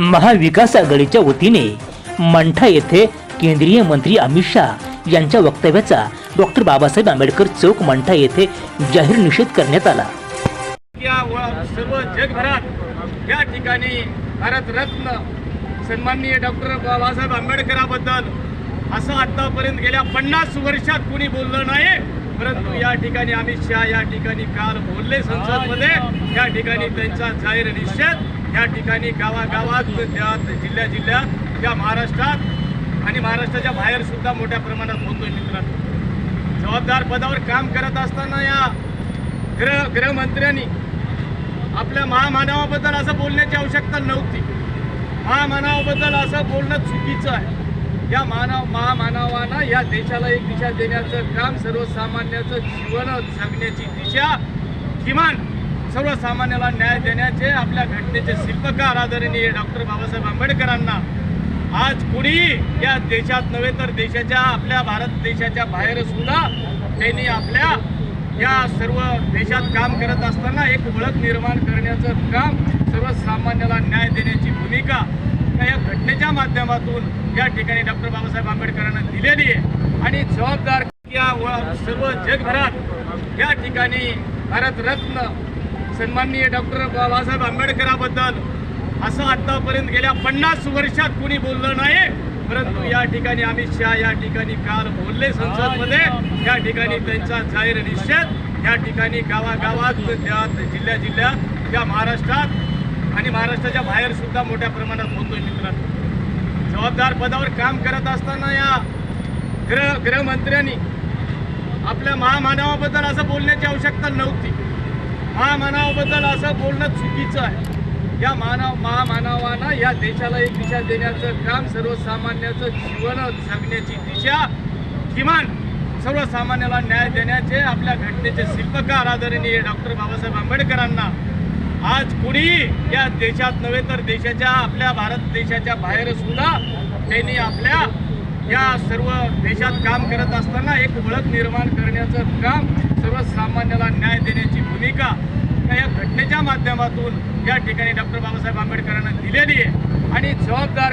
महाविकास आघाडीच्या वतीने मंठा येथे केंद्रीय मंत्री अमित शहा यांच्या वक्तव्याचा डॉक्टर बाबासाहेब आंबेडकर चौक मंठा येथे जाहीर निषेध करण्यात आला. सर्व जगभरात या ठिकाणी भारतरत्न सन्माननीय डॉक्टर बाबासाहेब आंबेडकराबद्दल असं आतापर्यंत गेल्या पन्नास वर्षात कुणी बोललं नाही परंतु या ठिकाणी अमित शहा या ठिकाणी काल बोलले संसदमध्ये या ठिकाणी त्यांचा जाहीर निषेध या ठिकाणी गावागावात त्या जिल्ह्या जिल्ह्यात या महाराष्ट्रात आणि महाराष्ट्राच्या बाहेर सुद्धा मोठ्या प्रमाणात होतोय मित्रांनो. जबाबदार पदावर काम करत असताना या गृह गृहमंत्र्यांनी आपल्या महामानवाबद्दल असं बोलण्याची आवश्यकता नव्हती. महामानवाबद्दल असं बोलणं चुकीचं आहे. या मानव महामानवांना या देशाला एक दिशा देण्याचं काम सर्वसामान्याचं जीवन जगण्याची दिशा किमान सर्वसामान्याला न्याय देण्याचे आपल्या घटनेचे शिल्पकार आदरणीय डॉक्टर बाबासाहेब आंबेडकरांना. आज कुणी या देशात नव्हे तर देशाच्या आपल्या भारत देशाच्या बाहेर सुद्धा त्यांनी आपल्या या सर्व देशात काम करत असताना एक ओळख निर्माण करण्याचं काम सर्वसामान्याला न्याय देण्याची भूमिका त्याच्या माध्यमातून या ठिकाणी डॉक्टर बाबासाहेब आंबेडकरांना दिलेली आहे. आणि जबाबदार या सर्व जगभरात या ठिकाणी भारतरत्न सन्माननीय डॉक्टर बाबासाहेब आंबेडकराबद्दल असं आतापर्यंत गेल्या पन्नास वर्षात कुणी बोललं नाही परंतु या ठिकाणी अमित शहा या ठिकाणी काल बोलले संसदमध्ये. या ठिकाणी त्यांचा जाहीर निषेध. या ठिकाणी गावागावात त्या जिल्ह्या जिल्ह्यात या महाराष्ट्रात आणि महाराष्ट्राच्या बाहेर सुद्धा मोठ्या प्रमाणात होतोय मित्रांनो. जबाबदार पदावर काम करत असताना या गृह गृहमंत्र्यांनी आपल्या महामानवाबद्दल असं बोलण्याची आवश्यकता नव्हती. महामानवाबद्दल असं बोलणं चुकीचं आहे. या मानव महामानवानं या देशाला एक दिशा देण्याचं काम सर्वसामान्याचं जीवन जगण्याची दिशा किमान सर्वसामान्याला न्याय देण्याचे आपल्या घटनेचे शिल्पकार आदरणीय डॉक्टर बाबासाहेब आंबेडकरांना आज कुणी या देशात नव्हे तर देशाच्या आपल्या भारत देशाच्या बाहेर सुद्धा त्यांनी आपल्या या सर्व देशात काम करत असताना एक ओळख निर्माण करण्याचं काम सर्वसामान्याला न्याय देण्याची भूमिका या घटनेच्या माध्यमातून या ठिकाणी डॉक्टर बाबासाहेब आंबेडकरांना दिलेली आहे. आणि जबाबदार